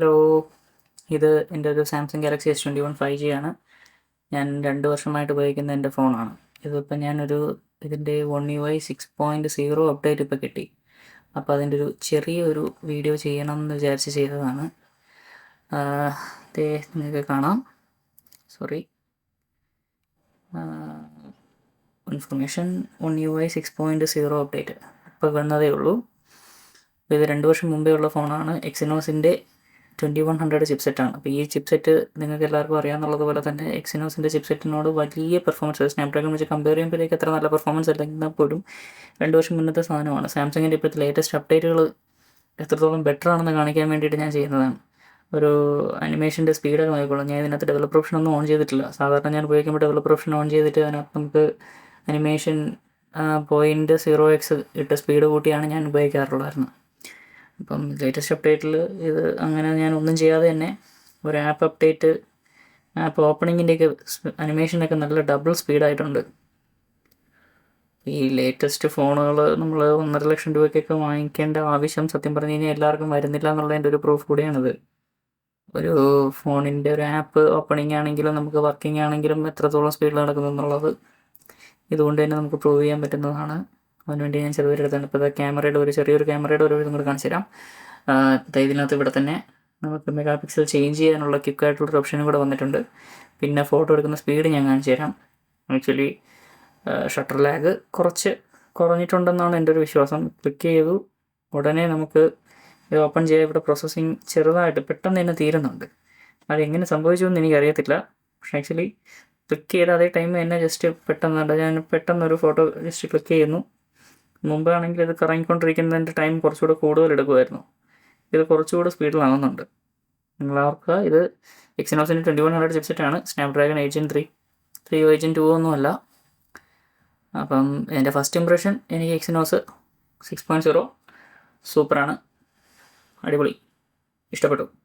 Hello ഇത് എന്റെ ഒരു Samsung Galaxy S twenty one five G ആണ്. ഞാൻ രണ്ട് വർഷമായിട്ട് ഉപയോഗിക്കുന്ന എന്റെ ഫോണാണ് ഇതിപ്പോൾ ഞാനൊരു ഇതിന്റെ one U I six point zero update ഇപ്പോൾ കിട്ടി. അപ്പോൾ അതിന്റെ ഒരു ചെറിയൊരു വീഡിയോ ചെയ്യണം എന്ന് വിചാരിച്ച് ചെയ്തതാണ്. നിങ്ങൾക്ക് കാണാം. Sorry information one U I six point zero update ഇപ്പോൾ വന്നതേ ഉള്ളൂ. ഇത് രണ്ട് വർഷം മുമ്പേ ഉള്ള ഫോണാണ് എക്സിനോസിന്റെ ട്വന്റി വൺ ഹൺഡ്രഡ് ചിപ്സെറ്റാണ് അപ്പോൾ ഈ ചിപ്സെറ്റ് നിങ്ങൾക്ക് എല്ലാവർക്കും അറിയാമെന്നുള്ളത് പോലെ തന്നെ എക്സിനോസിന്റെ ചിപ്സെറ്റിനോട് വലിയ പെർഫോമൻസ് സ്നാപ്ഡ്രാഗൺ വെച്ച് കമ്പയർ ചെയ്യുമ്പോഴേക്ക് എത്ര നല്ല പെർഫോമൻസ് അല്ലെങ്കിൽ പോലും രണ്ട് വർഷം മുന്നത്തെ സാധനമാണ്. സാംസങ്ങിന്റെ ഇപ്പോഴത്തെ ലേറ്റസ്റ്റ് അപ്ഡേറ്റുകൾ എത്രത്തോളം ബെറ്റർ ആണെന്ന് കാണിക്കാൻ വേണ്ടിയിട്ട് ഞാൻ ചെയ്യുന്നതാണ്. ഒരു അനിമേഷന്റെ സ്പീഡൊക്കെ നോക്കിക്കോളാം. ഞാൻ ഇതിനകത്ത് ഡെവലപ്പർ ഓപ്ഷൻ ഒന്നും ഓൺ ചെയ്തിട്ടില്ല. സാധാരണ ഞാൻ ഉപയോഗിക്കുമ്പോൾ ഡെവലപ്പർ ഓപ്ഷൻ ഓൺ ചെയ്തിട്ട് അതിനകത്ത് നമുക്ക് അനിമേഷൻ പോയിന്റ് സീറോ എക്സ് ഇട്ട സ്പീഡ് കൂട്ടിയാണ് ഞാൻ ഉപയോഗിക്കാറുള്ളായിരുന്നു. അപ്പം ലേറ്റസ്റ്റ് അപ്ഡേറ്റിൽ ഇത് അങ്ങനെ ഞാൻ ഒന്നും ചെയ്യാതെ തന്നെ ഒരു ആപ്പ് അപ്ഡേറ്റ് ആപ്പ് ഓപ്പണിങ്ങിന്റെയൊക്കെ അനിമേഷനൊക്കെ നല്ല ഡബിൾ സ്പീഡായിട്ടുണ്ട് ഈ ലേറ്റസ്റ്റ് ഫോണുകൾ നമ്മൾ ഒന്നര ലക്ഷം രൂപയ്ക്കൊക്കെ വാങ്ങിക്കേണ്ട ആവശ്യം സത്യം പറഞ്ഞു കഴിഞ്ഞാൽ എല്ലാവർക്കും വരുന്നില്ല എന്നുള്ളതിന്റെ ഒരു പ്രൂഫ് കൂടിയാണിത്. ഒരു ഫോണിന്റെ ഒരു ആപ്പ് ഓപ്പണിംഗ് ആണെങ്കിലും നമുക്ക് വർക്കിംഗ് ആണെങ്കിലും എത്രത്തോളം സ്പീഡിൽ നടക്കുന്നു എന്നുള്ളത് ഇതുകൊണ്ട് തന്നെ നമുക്ക് പ്രൂവ് ചെയ്യാൻ പറ്റുന്നതാണ്. അതിനുവേണ്ടി ഞാൻ ചെറിയൊരു എടുത്തുണ്ട് ഇപ്പോൾ ക്യാമറയുടെ ഒരു ചെറിയൊരു ക്യാമറയുടെ ഒരു ഇതും കൂടെ കാണിച്ചു തരാം ഇതിനകത്ത് ഇവിടെ തന്നെ നമുക്ക് മെഗാ പിക്സൽ ചേഞ്ച് ചെയ്യാനുള്ള ക്വിക്കായിട്ടുള്ളൊരു ഓപ്ഷനും കൂടെ വന്നിട്ടുണ്ട്. പിന്നെ ഫോട്ടോ എടുക്കുന്ന സ്പീഡ് ഞാൻ കാണിച്ചു തരാം ആക്ച്വലി ഷട്ടർ ലാഗ് കുറച്ച് കുറഞ്ഞിട്ടുണ്ടെന്നാണ് എന്റെ ഒരു വിശ്വാസം. ക്ലിക്ക് ചെയ്തു. ഉടനെ നമുക്ക് ഇത് ഓപ്പൺ ചെയ്യാൻ ഇവിടെ പ്രോസസ്സിങ് ചെറുതായിട്ട് പെട്ടെന്ന് തന്നെ തീരുന്നുണ്ട്. അത് എങ്ങനെ സംഭവിച്ചു എന്ന് എനിക്കറിയത്തില്ല. പക്ഷേ ആക്ച്വലി ക്ലിക്ക് ചെയ്ത അതേ ടൈം തന്നെ ജസ്റ്റ് പെട്ടെന്ന് ഞാൻ പെട്ടെന്നൊരു ഫോട്ടോ ജസ്റ്റ് ക്ലിക്ക് ചെയ്യുന്നു. മുമ്പാണെങ്കിൽ ഇത് കറങ്ങിക്കൊണ്ടിരിക്കുന്നതിന്റെ ടൈം കുറച്ചുകൂടെ കൂടുതൽ എടുക്കുമായിരുന്നു. ഇത് കുറച്ചുകൂടെ സ്പീഡിലാകുന്നുണ്ട് നിങ്ങൾ ഓർക്കുക ഇത് എക്സിനോസിന്റെ ട്വന്റി വൺ ഹൺഡ്രഡ് ചിപ്സെറ്റ് ആണ്. Eight gen three three gen two ഒന്നുമല്ല അപ്പം എന്റെ ഫസ്റ്റ് ഇംപ്രഷൻ എനിക്ക് എക്സിനോസ് സിക്സ് പോയിന്റ് സീറോ സൂപ്പറാണ് അടിപൊളി. ഇഷ്ടപ്പെട്ടു.